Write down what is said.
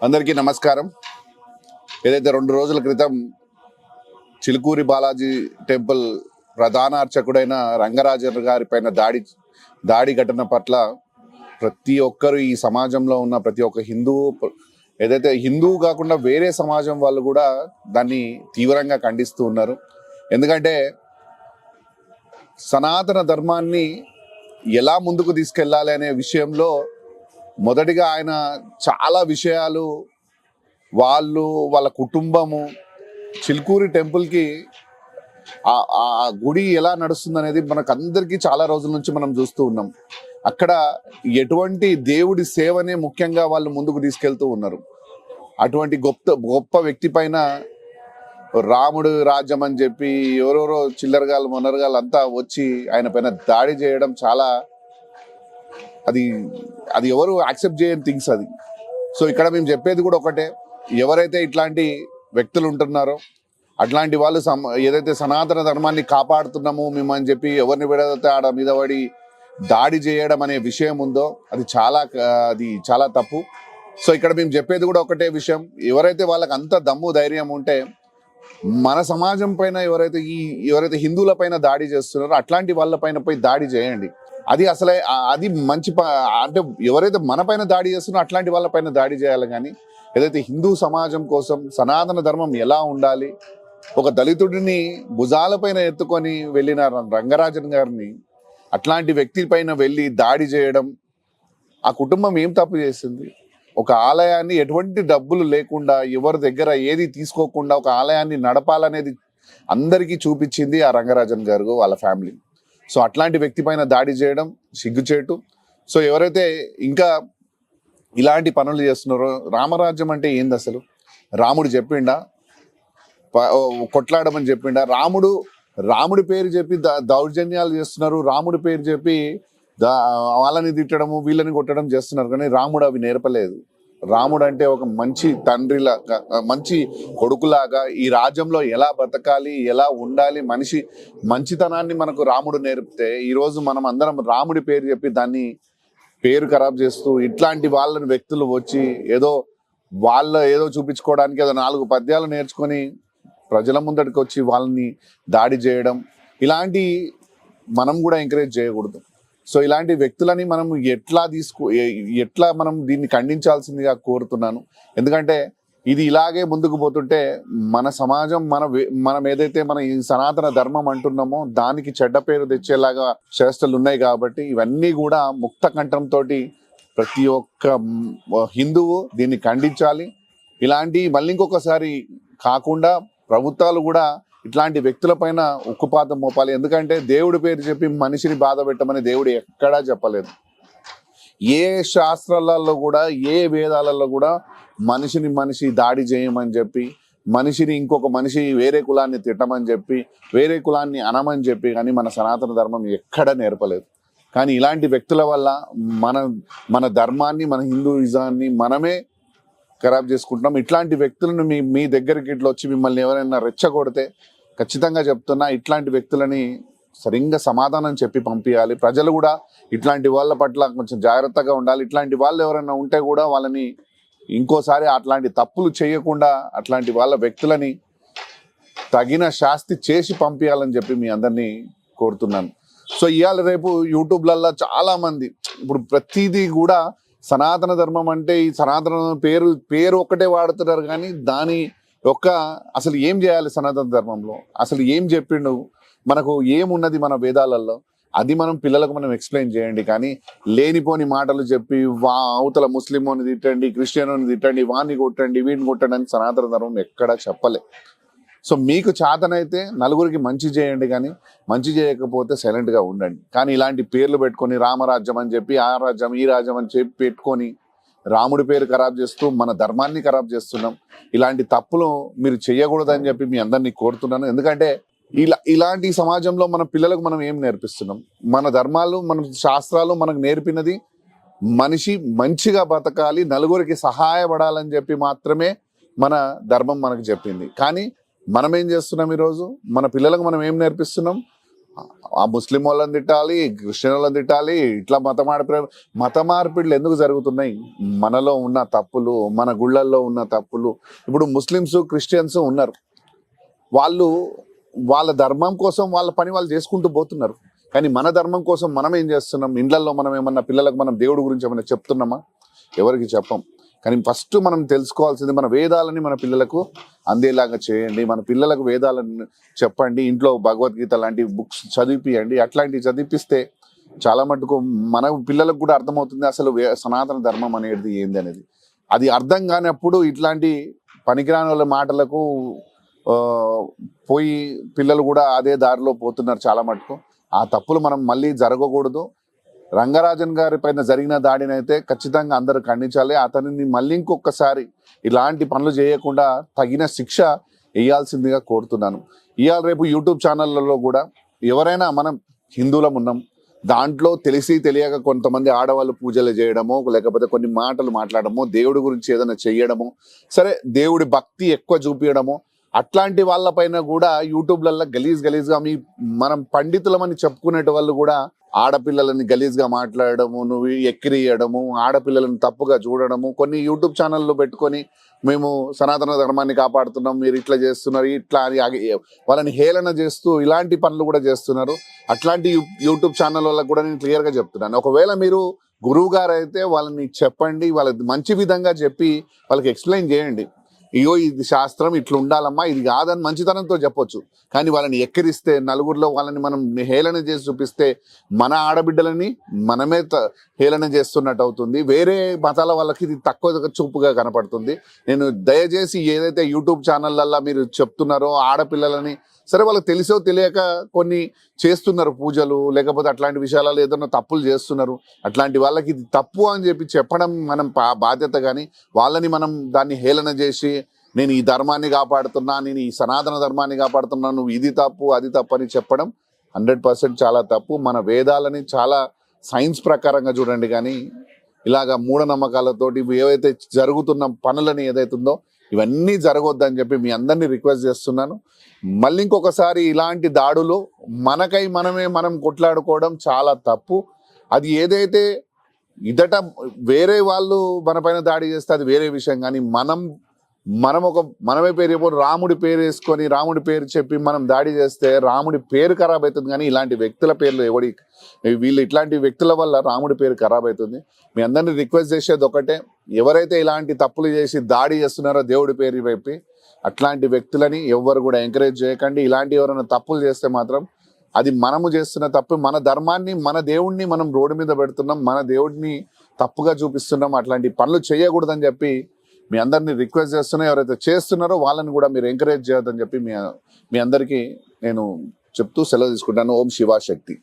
అందరికీ నమస్కారం. ఏదైతే రెండు రోజుల క్రితం చిలుకూరి బాలాజీ టెంపుల్ ప్రధాన అర్చకుడైన రంగరాజన్ గారి పైన దాడి దాడి ఘటన పట్ల ప్రతి ఒక్కరు ఈ సమాజంలో ఉన్న ప్రతి ఒక్క హిందువు ఏదైతే హిందువు కాకుండా వేరే సమాజం వాళ్ళు కూడా దాన్ని తీవ్రంగా ఖండిస్తూ ఉన్నారు. ఎందుకంటే సనాతన ధర్మాన్ని ఎలా ముందుకు తీసుకెళ్ళాలి అనే విషయంలో మొదటిగా ఆయన చాలా విషయాలు వాళ్ళు వాళ్ళ కుటుంబము చిలుకూరి టెంపుల్కి ఆ ఆ గుడి ఎలా నడుస్తుంది అనేది మనకు అందరికీ చాలా రోజుల నుంచి మనం చూస్తూ ఉన్నాం. అక్కడ ఎటువంటి దేవుడి సేవనే ముఖ్యంగా వాళ్ళు ముందుకు తీసుకెళ్తూ ఉన్నారు. అటువంటి గొప్ప గొప్ప వ్యక్తి పైన రాముడు రాజ్యం అని చెప్పి ఎవరెవరో చిల్లరగాలు మొనరగాలు అంతా వచ్చి ఆయన పైన దాడి చేయడం చాలా అది అది ఎవరు యాక్సెప్ట్ చేయని థింగ్స్ అది. సో ఇక్కడ మేము చెప్పేది కూడా ఒకటే. ఎవరైతే ఇట్లాంటి వ్యక్తులు ఉంటున్నారో అట్లాంటి వాళ్ళు సమ ఏదైతే సనాతన ధర్మాన్ని కాపాడుతున్నాము మేము అని చెప్పి ఎవరిని విడదతే ఆడ మీద పడి దాడి చేయడం అనే విషయం ఉందో అది చాలా అది చాలా తప్పు. సో ఇక్కడ మేము చెప్పేది కూడా ఒకటే విషయం. ఎవరైతే వాళ్ళకి అంత దమ్ము ధైర్యం ఉంటే మన సమాజం పైన ఎవరైతే ఈ ఎవరైతే హిందువుల పైన దాడి చేస్తున్నారో అట్లాంటి వాళ్ళ పైన పోయి దాడి చేయండి. అది అసలే అది మంచి అంటే ఎవరైతే మన పైన దాడి చేస్తున్నారో అట్లాంటి వాళ్ళ పైన దాడి చేయాలి కానీ ఏదైతే హిందూ సమాజం కోసం సనాతన ధర్మం ఎలా ఉండాలి ఒక దళితుడిని భుజాలపైన ఎత్తుకొని వెళ్ళిన రంగరాజన్ గారిని అట్లాంటి వ్యక్తి పైన వెళ్ళి దాడి చేయడం ఆ కుటుంబం ఏం తప్పు చేసింది? ఒక ఆలయాన్ని ఎటువంటి డబ్బులు లేకుండా ఎవరి దగ్గర ఏది తీసుకోకుండా ఒక ఆలయాన్ని నడపాలనేది అందరికీ చూపించింది ఆ రంగరాజన్ గారు వాళ్ళ ఫ్యామిలీ. సో అట్లాంటి వ్యక్తి పైన దాడి చేయడం సిగ్గుచేటు. సో ఎవరైతే ఇంకా ఇలాంటి పనులు చేస్తున్నారో రామరాజ్యం అంటే ఏంది అసలు? రాముడు చెప్పిండా? కొట్లాడమని చెప్పిండా? రాముడు రాముడి పేరు చెప్పి దౌర్జన్యాలు చేస్తున్నారు. రాముడి పేరు చెప్పి దా- వాళ్ళని తిట్టడము వీళ్ళని కొట్టడం చేస్తున్నారు. కానీ రాముడు అవి నేర్పలేదు. రాముడు అంటే ఒక మంచి తండ్రిలాగా మంచి కొడుకులాగా ఈ రాజ్యంలో ఎలా బతకాలి ఎలా ఉండాలి మనిషి మంచితనాన్ని మనకు రాముడు నేర్పితే ఈరోజు మనం అందరం రాముడి పేరు చెప్పి దాన్ని పేరు ఖరాబ్ చేస్తూ ఇట్లాంటి వాళ్ళని వ్యక్తులు వచ్చి ఏదో వాళ్ళ ఏదో చూపించుకోవడానికి ఏదో నాలుగు పద్యాలు నేర్చుకొని ప్రజల ముందటికి వచ్చి వాళ్ళని దాడి చేయడం ఇలాంటి మనం కూడా ఎంకరేజ్ చేయకూడదు. సో ఇలాంటి వ్యక్తులని మనం ఎట్లా తీసుకో ఎట్లా మనం దీన్ని ఖండించాల్సిందిగా కోరుతున్నాను. ఎందుకంటే ఇది ఇలాగే ముందుకు పోతుంటే మన సమాజం మన మనం ఏదైతే మన ఈ సనాతన ధర్మం అంటున్నామో దానికి చెడ్డ పేరు తెచ్చేలాగా చేష్టలు ఉన్నాయి కాబట్టి ఇవన్నీ కూడా ముక్త కంఠంతో ప్రతి ఒక్క హిందువు దీన్ని ఖండించాలి. ఇలాంటి మళ్ళీ ఇంకొకసారి కాకుండా ప్రభుత్వాలు కూడా ఇట్లాంటి వ్యక్తులపైన ఉక్కుపాతం మోపాలి. ఎందుకంటే దేవుడి పేరు చెప్పి మనిషిని బాధ పెట్టమని దేవుడు ఎక్కడా చెప్పలేదు. ఏ శాస్త్రాలలో కూడా ఏ వేదాలలో కూడా మనిషిని మనిషి దాడి చేయమని చెప్పి మనిషిని ఇంకొక మనిషి వేరే కులాన్ని తిట్టమని చెప్పి వేరే కులాన్ని అనమని చెప్పి కానీ మన సనాతన ధర్మం ఎక్కడ నేర్పలేదు. కానీ ఇలాంటి వ్యక్తుల వల్ల మన మన ధర్మాన్ని మన హిందూయిజాన్ని మనమే ఖరాబ్ చేసుకుంటున్నాం. ఇట్లాంటి వ్యక్తులను మీ మీ దగ్గరికి ఇట్లా వచ్చి మిమ్మల్ని ఎవరైనా రెచ్చగొడితే ఖచ్చితంగా చెప్తున్నా ఇట్లాంటి వ్యక్తులని సరిగ్గా సమాధానం చెప్పి పంపించాలి ప్రజలు కూడా ఇట్లాంటి వాళ్ళ పట్ల కొంచెం జాగ్రత్తగా ఉండాలి. ఇట్లాంటి వాళ్ళు ఎవరైనా ఉంటే కూడా వాళ్ళని ఇంకోసారి అట్లాంటి తప్పులు చేయకుండా అట్లాంటి వాళ్ళ వ్యక్తులని తగిన శాస్తి చేసి పంపించాలని చెప్పి మీ అందరినీ కోరుతున్నాను. సో ఇవాళ రేపు యూట్యూబ్లల్లో చాలామంది ఇప్పుడు ప్రతిదీ కూడా సనాతన ధర్మం అంటే ఈ సనాతన పేరు పేరు ఒక్కటే వాడుతున్నారు కానీ దాని ఒక్క అసలు ఏం చేయాలి సనాతన ధర్మంలో? అసలు ఏం చెప్పిండు? మనకు ఏమున్నది మన వేదాలలో? అది మనం పిల్లలకు మనం ఎక్స్ప్లెయిన్ చేయండి కానీ లేనిపోని మాటలు చెప్పి వా అవతల ముస్లింని తిట్టండి క్రిస్టియన్ని తిట్టండి వాడిని కొట్టండి వీడిని కొట్టండి అని సనాతన ధర్మం ఎక్కడా చెప్పలే. సో మీకు చేతనైతే నలుగురికి మంచి చేయండి కానీ మంచి చేయకపోతే సైలెంట్గా ఉండండి. కానీ ఇలాంటి పేర్లు పెట్టుకొని రామరాజ్యం అని చెప్పి ఆ రాజ్యం ఈ రాజ్యం అని చెప్పి పెట్టుకొని రాముడి పేరు ఖరాబ్ చేస్తూ మన ధర్మాన్ని ఖరాబ్ చేస్తున్నాం. ఇలాంటి తప్పులు మీరు చేయకూడదని చెప్పి మీ అందరినీ కోరుతున్నాను. ఎందుకంటే ఇలా ఇలాంటి సమాజంలో మన పిల్లలకు మనం ఏం నేర్పిస్తున్నాం? మన ధర్మాలు మన శాస్త్రాలు మనకు నేర్పినది మనిషి మంచిగా బతకాలి నలుగురికి సహాయపడాలని చెప్పి మాత్రమే మన ధర్మం మనకు చెప్పింది. కానీ మనం ఏం చేస్తున్నాం ఈరోజు? మన పిల్లలకు మనం ఏం నేర్పిస్తున్నాం? ఆ ముస్లిం వాళ్ళని తిట్టాలి క్రిస్టియన్ వాళ్ళని తిట్టాలి ఇట్లా మత మార్పిడి మత మార్పిడులు ఎందుకు జరుగుతున్నాయి? మనలో ఉన్న తప్పులు మన గుళ్ళల్లో ఉన్న తప్పులు. ఇప్పుడు ముస్లిమ్స్ క్రిస్టియన్స్ ఉన్నారు. వాళ్ళు వాళ్ళ ధర్మం కోసం వాళ్ళ పని వాళ్ళు చేసుకుంటూ పోతున్నారు. కానీ మన ధర్మం కోసం మనం ఏం చేస్తున్నాం? ఇండ్లల్లో మనం ఏమన్నా పిల్లలకు మనం దేవుడి గురించి ఏమన్నా చెప్తున్నామా? ఎవరికి చెప్పం. కానీ ఫస్ట్ మనం తెలుసుకోవాల్సింది మన వేదాలని మన పిల్లలకు అందేలాగా చేయండి. మన పిల్లలకు వేదాలను చెప్పండి. ఇంట్లో భగవద్గీత లాంటి బుక్స్ చదివిపియండి. అట్లాంటివి చదివిపిస్తే చాలా మటుకు మన పిల్లలకు కూడా అర్థమవుతుంది అసలు వే- సనాతన ధర్మం అనేది ఏంది అనేది. అది అర్థం కానప్పుడు ఇట్లాంటి పనికిరాని వాళ్ళ మాటలకు పోయి పిల్లలు కూడా అదే దారిలో పోతున్నారు చాలా మటుకు. ఆ తప్పులు మనం మళ్ళీ జరగకూడదు. రంగరాజన్ గారి పైన జరిగిన దాడిని అయితే ఖచ్చితంగా అందరూ ఖండించాలి. అతనిని మళ్ళీ ఇంకొకసారి ఇలాంటి పనులు చేయకుండా తగిన శిక్ష వేయాల్సిందిగా కోరుతున్నాను. ఇవాళ రేపు యూట్యూబ్ ఛానళ్ళలో కూడా ఎవరైనా మనం హిందువులం ఉన్నాం. దాంట్లో తెలిసి తెలియక కొంతమంది ఆడవాళ్ళు పూజలు చేయడమో లేకపోతే కొన్ని మాటలు మాట్లాడమో దేవుడి గురించి ఏదైనా చేయడమో సరే దేవుడి భక్తి ఎక్కువ చూపించడమో అట్లాంటి వాళ్ళపైన కూడా యూట్యూబ్లలో గలీజ్ గలీజ్గా మీ మనం పండితులమని చెప్పుకునేటి వాళ్ళు కూడా ఆడపిల్లలని గలీజ్గా మాట్లాడడము నువ్వు ఎక్కిరియడము ఆడపిల్లలను తప్పుగా చూడడము కొన్ని యూట్యూబ్ ఛానళ్ళు పెట్టుకొని మేము సనాతన ధర్మాన్ని కాపాడుతున్నాం మీరు ఇట్లా చేస్తున్నారు ఇట్లా అని వాళ్ళని హేళన చేస్తూ ఇలాంటి పనులు కూడా చేస్తున్నారు. అట్లాంటి యూట్యూబ్ ఛానల్ వాళ్ళకి కూడా నేను క్లియర్గా చెప్తున్నాను. ఒకవేళ మీరు గురువు గారు అయితే వాళ్ళని చెప్పండి వాళ్ళకి మంచి విధంగా చెప్పి వాళ్ళకి ఎక్స్ప్లెయిన్ చేయండి. ఇగో ఇది శాస్త్రం ఇట్లా ఉండాలమ్మా ఇది కాదని మంచితనంతో చెప్పొచ్చు. కానీ వాళ్ళని ఎక్కిరిస్తే నలుగురిలో వాళ్ళని మనం హేళన చేసి చూపిస్తే మన ఆడబిడ్డలని మనమే త- హేళన చేస్తున్నట్టు అవుతుంది. వేరే మతాల వాళ్ళకి ఇది తక్కువ చూపుగా కనపడుతుంది. నేను దయచేసి ఏదైతే యూట్యూబ్ ఛానళ్ళల్లో మీరు చెప్తున్నారో ఆడపిల్లలని సరే వాళ్ళకి తెలిసో తెలియక కొన్ని చేస్తున్నారు పూజలు లేకపోతే అట్లాంటి విషయాలలో ఏదైనా తప్పులు చేస్తున్నారు. అట్లాంటి వాళ్ళకి ఇది తప్పు అని చెప్పి చెప్పడం మనం పా- బాధ్యత కానీ వాళ్ళని మనం దాన్ని హేళన చేసి నేను ఈ ధర్మాన్ని కాపాడుతున్నా నేను ఈ సనాతన ధర్మాన్ని కాపాడుతున్నా నువ్వు ఇది తప్పు అది తప్పు అని చెప్పడం హండ్రెడ్ పర్సెంట్ చాలా తప్పు. మన వేదాలని చాలా సైన్స్ ప్రకారంగా చూడండి కానీ ఇలాగ మూఢనమ్మకాలతోటి ఇవి ఏవైతే జరుగుతున్న పనులని ఏదైతుందో ఇవన్నీ జరగొద్దని చెప్పి మీ అందరినీ రిక్వెస్ట్ చేస్తున్నాను. మళ్ళీ ఇంకొకసారి ఇలాంటి దాడులు మనకై మనమే మనం కొట్లాడుకోవడం చాలా తప్పు. అది ఏదైతే ఇదట వేరే వాళ్ళు మన పైన దాడి చేస్తే అది వేరే విషయం. కానీ మనం మనం ఒక మనమే పేరు చెప్పు రాముడి పేరు వేసుకొని రాముడి పేరు చెప్పి మనం దాడి చేస్తే రాముడి పేరు ఖరాబ్ అవుతుంది కానీ ఇలాంటి వ్యక్తుల పేర్లు ఎవడి వీళ్ళు ఇట్లాంటి వ్యక్తుల వల్ల రాముడి పేరు ఖరాబ్ అవుతుంది మీ అందరిని రిక్వెస్ట్ చేసేది ఒకటే ఎవరైతే ఇలాంటి తప్పులు చేసి దాడి చేస్తున్నారో దేవుడి పేరు చెప్పి అట్లాంటి వ్యక్తులని ఎవ్వరు కూడా ఎంకరేజ్ చేయకండి. ఇలాంటి ఎవరైనా తప్పులు చేస్తే మాత్రం అది మనము చేస్తున్న తప్పు మన ధర్మాన్ని మన దేవుణ్ణి మనం రోడ్డు మీద పెడుతున్నాం మన దేవుడిని తప్పుగా చూపిస్తున్నాం అట్లాంటి పనులు చేయకూడదని చెప్పి మీ అందరిని రిక్వెస్ట్ చేస్తున్నా ఎవరైతే చేస్తున్నారో వాళ్ళని కూడా మీరు ఎంకరేజ్ చేయొద్దని చెప్పి మీ మీ అందరికీ నేను చెప్తూ సెలవు తీసుకుంటాను. ఓం శివాశక్తి